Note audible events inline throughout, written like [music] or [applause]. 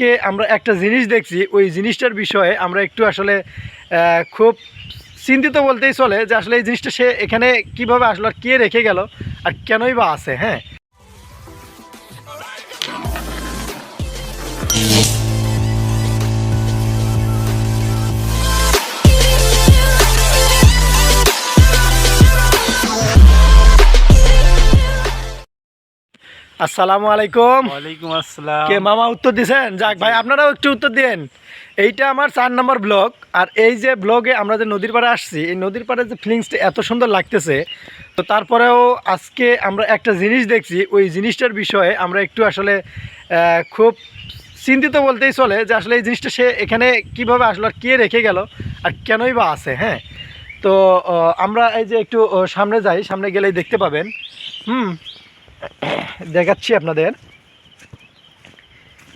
আজকে আমরা একটা জিনিস দেখছি, ওই জিনিসটার বিষয়ে আমরা একটু আসলে খুব চিন্তিত বলতেই চলে যে আসলে এই জিনিসটা সে এখানে কীভাবে আসলো আর কে রেখে গেল আর কেনই বা আছে হ্যাঁ? আসসালামু আলাইকুম। ওয়ালাইকুম আসসালাম। কে মামা উত্তর দিছেন? যাক ভাই আপনারাও একটু উত্তর দিন এইটা আমার চার নম্বর ব্লগ। আর এই যে ব্লগে আমরা যে নদীর পাড়ে আসছি এই নদীর পাড়ে যে ফিলিংসটা এত সুন্দর লাগতেছে তো তারপরেও আজকে আমরা একটা জিনিস দেখছি। ওই জিনিসটার বিষয়ে আমরা একটু আসলে খুব চিন্তিত বলতেই চলে যে আসলে এই জিনিসটা সে এখানে কীভাবে আসলো আর কে রেখে গেল আর কেনই বা আছে হ্যাঁ? তো আমরা এই যে একটু সামনে যাই সামনে গেলেই দেখতে পাবেন। হুম [coughs] দেখাচ্ছি আপনাদের।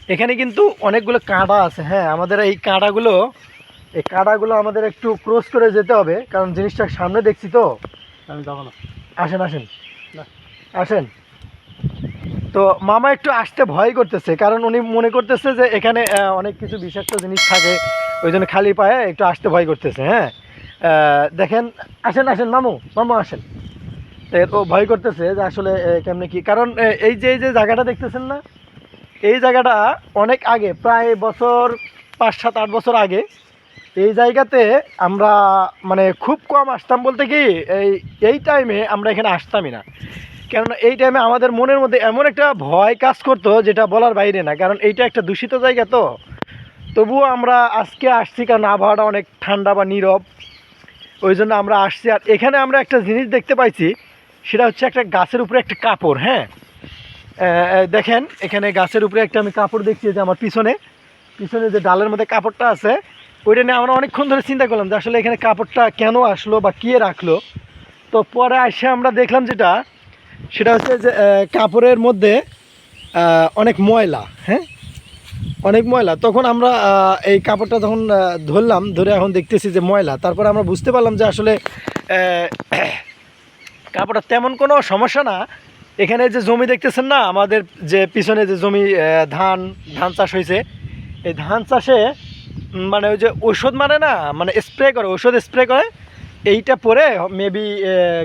এখানে কিন্তু অনেকগুলো কাঁটা আছে হ্যাঁ আমাদের এই কাঁটাগুলো এই কাঁটাগুলো আমাদের একটু ক্রস করে যেতে হবে কারণ জিনিসটা সামনে দেখছি তো। আমি যাব না। আসেন আসেন। আসেন। তো মামা একটু আসতে ভয় করতেছে কারণ উনি মনে করতেছে যে এখানে অনেক কিছু বিষাক্ত জিনিস থাকে ওই জন্য খালি পায়ে একটু আসতে ভয় করতেছে হ্যাঁ। দেখেন আসেন আসেন মামু মামু আসেন। ও ভয় করতেছে যে আসলে কেমনে কি? কারণ এই যে এই যে জায়গাটা দেখতেছেন না, এই জায়গাটা অনেক আগে, প্রায় বছর, পাঁচ, সাত, আট বছর আগে, এই জায়গাতে আমরা মানে খুব কম আসতাম বলতে কি, এই এই টাইমে আমরা এখানে আসতামই না। কেননা এই টাইমে আমাদের মনের মধ্যে এমন একটা ভয় কাজ করতো, যেটা বলার বাইরে না, কারণ এইটা একটা দূষিত জায়গা তো। তবুও আমরা আজকে আসছি, কারণ আবহাওয়াটা অনেক ঠান্ডা বা নীরব, ওই জন্য আমরা আসছি। আর এখানে আমরা একটা জিনিস দেখতে পাইছি সেটা হচ্ছে একটা গাছের উপরে একটা কাপড় হ্যাঁ? দেখেন, এখানে গাছের উপরে একটা আমি কাপড় দেখছি যে আমার পিছনে। পিছনে যে ডালের মধ্যে কাপড়টা আছে, ওইটা নিয়ে আমরা অনেকক্ষণ ধরে চিন্তা করলাম যে আসলে এখানে কাপড়টা কেন আসলো বা কে রাখল। তো পরে এসে আমরা দেখলাম যেটা, সেটা হচ্ছে যে কাপড়ের মধ্যে অনেক ময়লা হ্যাঁ? অনেক ময়লা। তখন আমরা এই কাপড়টা যখন ধরলাম, ধরে এখন দেখতেছি যে ময়লা। তারপরে আমরা বুঝতে পারলাম যে আসলে কাপড়টা তেমন কোনো সমস্যা না। এখানে যে জমি দেখতেছেন না, আমাদের যে পিছনে যে জমি ধান ধান চাষ হয়েছে, এই ধান চাষে মানে ওই যে ওষুধ মানে না মানে স্প্রে করে ওষুধ স্প্রে করে, এইটা পরে মেবি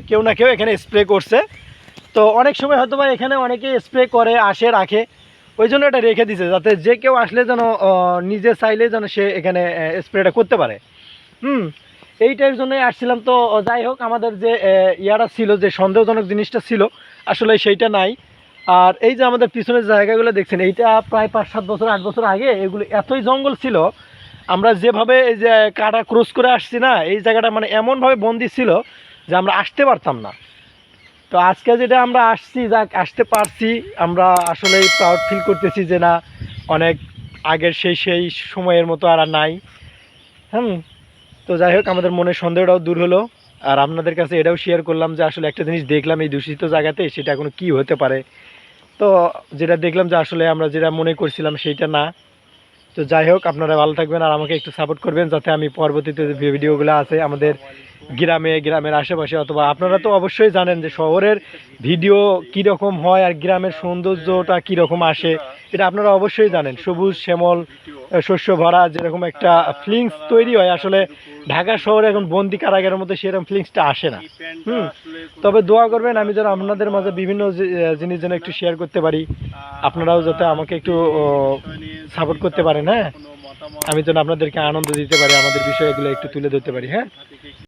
কেউ না কেউ এখানে স্প্রে করছে। তো অনেক সময় হয়তো বা এখানে অনেকে স্প্রে করে, আসে, রাখে। ওই জন্য এটা রেখে দিছে, যাতে যে কেউ আসলে যেন নিজে চাইলে যেন সে এখানে স্প্রেটা করতে পারে। হুম, এইটার জন্যই আসছিলাম তো যাই হোক, আমাদের যে ইয়াটা ছিল, যে সন্দেহজনক জিনিসটা ছিল, আসলে সেইটা নাই। আর এই যে আমাদের পিছনের জায়গাগুলো দেখছেন, এইটা প্রায় পাঁচ সাত বছর, আট বছর আগে এগুলো এতই জঙ্গল ছিল, আমরা যেভাবে এই যে কাটা ক্রস করে আসছি না, এই জায়গাটা মানে এমনভাবে বন্দি ছিল যে আমরা আসতে পারতাম না। তো আজকে যেটা আমরা আসছি যাক আসতে পারছি, আমরা আসলে প্রাউড ফিল করতেছি যে না, অনেক আগের সেই সেই সময়ের মতো আর নাই। হুম তো যাই হোক, আমাদের মনের সন্দেহটাও দূর হলো। আর আপনাদের কাছে এটাও শেয়ার করলাম যে আসলে একটা জিনিস দেখলাম এই দূষিত জায়গাতে, সেটা এখন কি হতে পারে? তো যেটা দেখলাম যে আসলে আমরা যেটা মনে করছিলাম সেইটা না। তো যাই হোক, আপনারা ভালো থাকবেন আর আমাকে একটু সাপোর্ট করবেন যাতে আমি পরবর্তীতে ভিডিওগুলো আছে আমাদের গ্রামে, গ্রামের আশেপাশে, অথবা আপনারা তো অবশ্যই জানেন যে শহরের ভিডিও কীরকম হয় আর গ্রামের সৌন্দর্যটা কীরকম আসে, এটা আপনারা অবশ্যই জানেন। সবুজ, শ্যামল শস্য ভরা যেরকম একটা ফিলিংস তৈরি হয়, আসলে ঢাকা শহরে এখন বন্দি কারাগারের মধ্যে সেরকম ফিলিংসটা আসে না। হুম, তবে দোয়া করবেন, আমি যেন আপনাদের মাঝে বিভিন্ন জিনিস যেন একটু শেয়ার করতে পারি। আপনারাও যাতে আমাকে একটু সাপোর্ট করতে পারেন হ্যাঁ? আমি যেন আপনাদেরকে আনন্দ দিতে পারি, আমাদের বিষয়গুলো একটু তুলে ধরতে পারি হ্যাঁ?